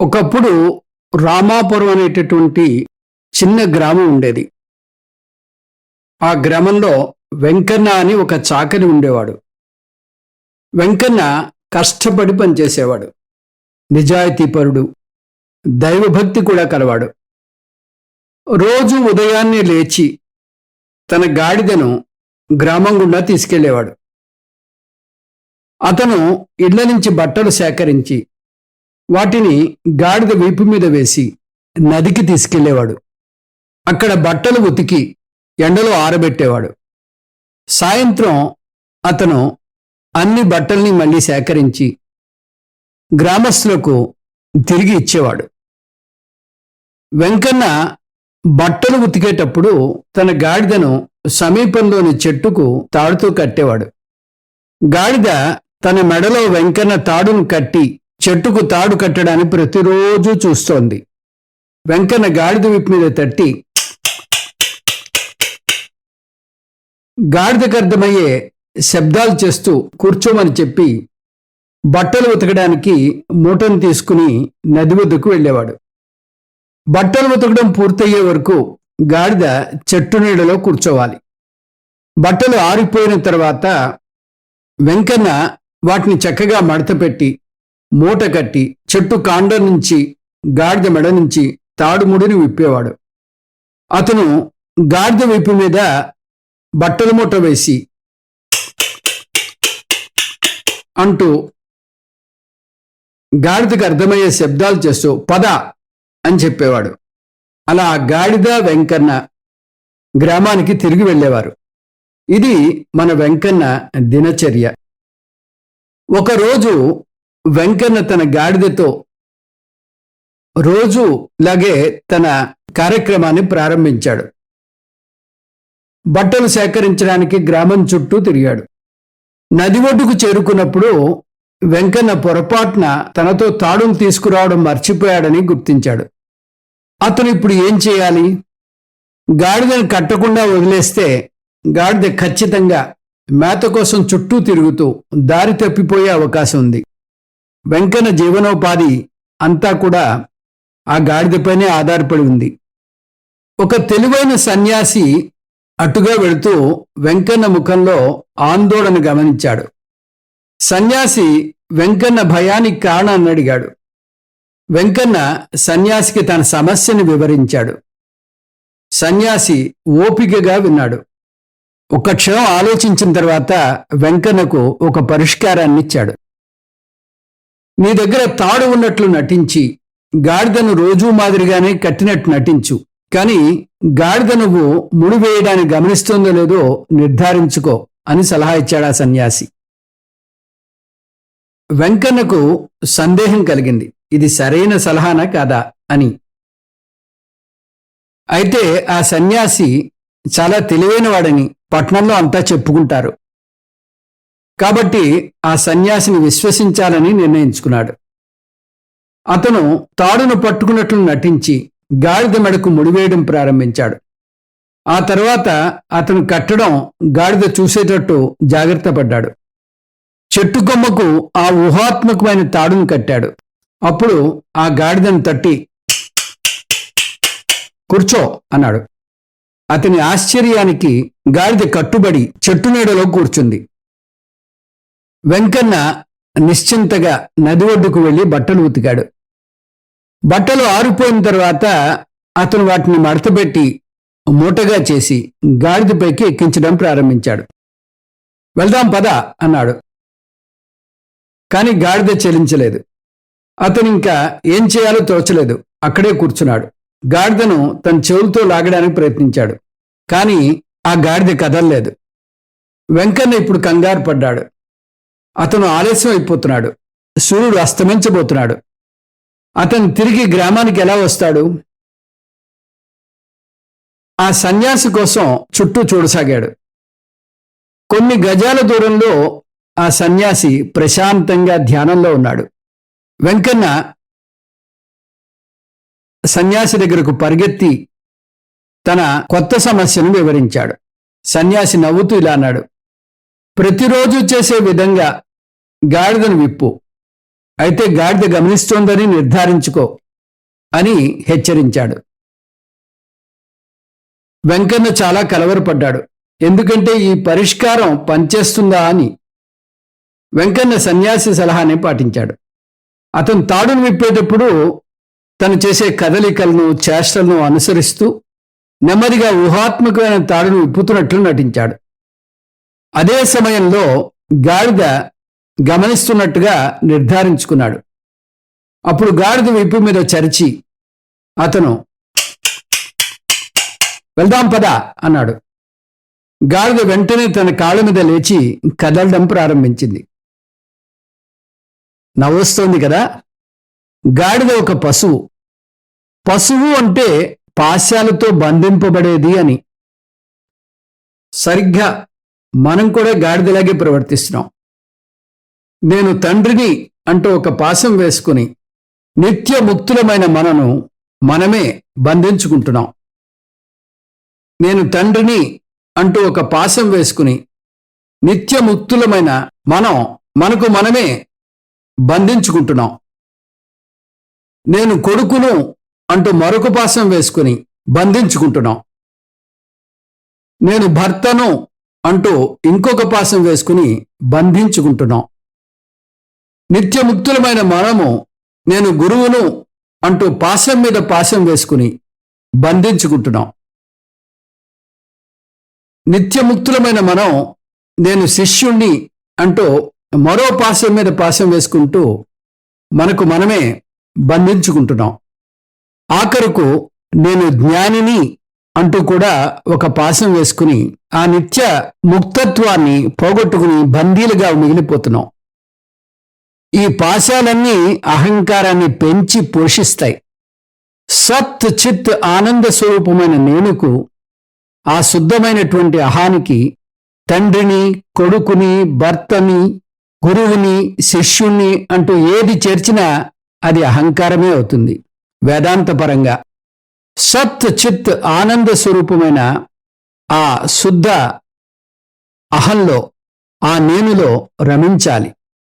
ఒకప్పుడు రామాపురం అనేటటువంటి చిన్న గ్రామం ఉండేది. ఆ గ్రామంలో వెంకన్న అని ఒక చాకరి ఉండేవాడు. వెంకన్న కష్టపడి పనిచేసేవాడు. నిజాయితీపరుడు. దైవభక్తి కూడా కలవాడు. రోజు ఉదయాన్నే లేచి తన గాడిదను గ్రామం గుండా తీసుకెళ్ళేవాడు. అతను ఇళ్ళ నుంచి బట్టలు సేకరించి వాటిని గాడిద వీపు మీద వేసి నదికి తీసుకెళ్ళేవాడు అక్కడ బట్టలు ఉతికి ఎండలో ఆరబెట్టేవాడు. సాయంత్రం అతను అన్ని బట్టల్ని మళ్ళీ సేకరించి గ్రామస్తులకు తిరిగి ఇచ్చేవాడు. వెంకన్న బట్టలు ఉతికేటప్పుడు తన గాడిదను సమీపంలోని చెట్టుకు తాడుతూ కట్టేవాడు. గాడిద తన మెడలో వెంకన్న తాడును కట్టి చెట్టుకు తాడు కట్టడాన్ని ప్రతిరోజు చూస్తోంది. వెంకన్న గాడిద విప్ మీద తట్టి గాడిదకు అర్థమయ్యే శబ్దాలు చేస్తూ కూర్చోమని చెప్పి బట్టలు ఉతకడానికి మూటను తీసుకుని నది వద్దకు వెళ్ళేవాడు. బట్టలు ఉతకడం పూర్తయ్యే వరకు గాడిద చెట్టు నీడలో కూర్చోవాలి. బట్టలు ఆరిపోయిన తర్వాత వెంకన్న వాటిని చక్కగా మడతపెట్టి మూట కట్టి చెట్టు కాండం నుంచి గాడిద మెడ నుంచి తాడుముడిని విప్పేవాడు. అతను గాడిద వైపు మీద బట్టల మూట వేసి అంటూ గాడిదకు అర్థమయ్యే శబ్దాలు చేస్తూ పద అని చెప్పేవాడు. అలా గాడిద వెంకన్న గ్రామానికి తిరిగి వెళ్ళేవారు. ఇది మన వెంకన్న దినచర్య. ఒకరోజు వెంకన్న తన గాడిదతో రోజు లాగే తన కార్యక్రమాన్ని ప్రారంభించాడు. బట్టలు సేకరించడానికి గ్రామం చుట్టూ తిరిగాడు. నది ఒడ్డుకు చేరుకున్నప్పుడు వెంకన్న పొరపాటున తనతో తాడును తీసుకురావడం మర్చిపోయాడని గుర్తించాడు. అతను ఇప్పుడు ఏం చేయాలి? గాడిదను కట్టకుండా వదిలేస్తే గాడిద ఖచ్చితంగా మేత కోసం చుట్టూ తిరుగుతూ దారి తప్పిపోయే అవకాశం ఉంది. వెంకన్న జీవనోపాధి అంతా కూడా ఆ గాడిదపైనే ఆధారపడి ఉంది. ఒక తెలివైన సన్యాసి అటుగా వెళుతూ వెంకన్న ముఖంలో ఆందోళన గమనించాడు. సన్యాసి వెంకన్న భయానికి కారణాన్ని అడిగాడు. వెంకన్న సన్యాసికి తన సమస్యను వివరించాడు. సన్యాసి ఓపికగా విన్నాడు. ఒక క్షణం ఆలోచించిన తర్వాత వెంకన్నకు ఒక పరిష్కారాన్ని ఇచ్చాడు నీ దగ్గర తాడు ఉన్నట్లు నటించి గాడిదను రోజూ మాదిరిగానే కట్టినట్టు నటించు. కానీ గాడిద నువ్వు ముడి వేయడాన్ని గమనిస్తుందో లేదో నిర్ధారించుకో అని సలహా ఇచ్చాడు ఆ సన్యాసి. వెంకన్నకు సందేహం కలిగింది. ఇది సరైన సలహానా కాదా అని. అయితే ఆ సన్యాసి చాలా తెలివైనవాడని పట్నంలో అంతా చెప్పుకుంటారు. కాబట్టి ఆ సన్యాసిని విశ్వసించాలని నిర్ణయించుకున్నాడు. అతను తాడును పట్టుకున్నట్లు నటించి గాడిద మెడకు ముడివేయడం ప్రారంభించాడు. ఆ తర్వాత అతను కట్టడం గాడిద చూసేటట్టు జాగ్రత్త పడ్డాడు. చెట్టు కొమ్మకు ఆ ఊహాత్మకమైన తాడును కట్టాడు. అప్పుడు ఆ గాడిదను తట్టి కూర్చో అన్నాడు. అతని ఆశ్చర్యానికి గాడిద కట్టుబడి చెట్టు నీడలో కూర్చుంది. వెంకన్న నిశ్చింతగా నది ఒడ్డుకు వెళ్ళి బట్టలు ఉతికాడు. బట్టలు ఆరిపోయిన తర్వాత అతను వాటిని మడతపెట్టి మూటగా చేసి గాడిదపైకి ఎక్కించడం ప్రారంభించాడు. వెళ్దాం పద అన్నాడు. కాని గాడిద చెలించలేదు. అతను ఇంకా ఏం చేయాలో తోచలేదు. అక్కడే కూర్చున్నాడు. గాడిదను తన చెవులతో లాగడానికి ప్రయత్నించాడు. కానీ ఆ గాడిద కదలలేదు. వెంకన్న ఇప్పుడు కంగారు పడ్డాడు. అతను ఆలస్యం అయిపోతున్నాడు. సూర్యుడు అస్తమించబోతున్నాడు. అతను తిరిగి గ్రామానికి ఎలా వస్తాడు? ఆ సన్యాసి కోసం చుట్టూ చూడసాగాడు. కొన్ని గజాల దూరంలో ఆ సన్యాసి ప్రశాంతంగా ధ్యానంలో ఉన్నాడు. వెంకన్న సన్యాసి దగ్గరకు పరిగెత్తి తన కొత్త సమస్యను వివరించాడు. సన్యాసి నవ్వుతూ ఇలా అన్నాడు. ప్రతిరోజు చేసే విధంగా గాడిదను విప్పు. అయితే గాడిద గమనిస్తోందని నిర్ధారించుకో అని హెచ్చరించాడు. వెంకన్న చాలా కలవరపడ్డాడు. ఎందుకంటే ఈ పరిష్కారం పనిచేస్తుందా అని. వెంకన్న సన్యాసి సలహానే పాటించాడు. అతను తాడును విప్పేటప్పుడు తను చేసే కదలికలను చేష్టలను అనుసరిస్తూ నెమ్మదిగా ఊహాత్మకమైన తాడును విప్పుతున్నట్లు నటించాడు. అదే సమయంలో గాడిద గమనిస్తున్నట్టుగా నిర్ధారించుకున్నాడు. అప్పుడు గాడిద విప్పు మీద చరిచి అతను వెళ్దాం పదా అన్నాడు. గాడిద వెంటనే తన కాళ్ళ మీద లేచి కదలడం ప్రారంభించింది. నవ్వొస్తోంది కదా? గాడిద ఒక పశువు. పశువు అంటే పాశాలతో బంధింపబడేది అని. సరిగ్గా మనం కూడా గాడిదలాగే ప్రవర్తిస్తున్నాం. నేను తండ్రిని అంటూ ఒక పాశం వేసుకుని నిత్య ముక్తులమైన మనను మనమే బంధించుకుంటున్నాం. నేను తండ్రిని అంటూ ఒక పాశం వేసుకుని నిత్య ముక్తులమైన మనం మనకు మనమే బంధించుకుంటున్నాం. నేను కొడుకును అంటూ మరొక పాశం వేసుకుని బంధించుకుంటున్నాం. నేను భర్తను అంటూ ఇంకొక పాశం వేసుకుని బంధించుకుంటున్నాం. నిత్యముక్తులమైన మనము నేను గురువును అంటూ పాశం మీద పాశం వేసుకుని బంధించుకుంటున్నాం. నిత్యముక్తులమైన మనం నేను శిష్యుణ్ణి అంటూ మరో పాశం మీద పాశం వేసుకుంటూ మనకు మనమే బంధించుకుంటున్నాం. ఆఖరుకు నేను జ్ఞానిని అంటూ కూడా ఒక పాశం వేసుకుని ఆ నిత్య ముక్తత్వాన్ని పోగొట్టుకుని బందీలుగా మిగిలిపోతున్నాం. ఈ పాశాలన్నీ అహంకారాన్ని పెంచి పోషిస్తాయి. సత్ చిత్ ఆనంద స్వరూపమైన నేనుకు ఆ శుద్ధమైనటువంటి అహానికి తండ్రిని కొడుకుని భర్తని గురువుని శిష్యుణ్ణి అంటూ ఏది చేర్చినా అది అహంకారమే అవుతుంది వేదాంతపరంగా. సత్ చిత్ ఆనంద స్వరూపమైన ఆ శుద్ధ అహంలో ఆ నేనులో రమించాలి.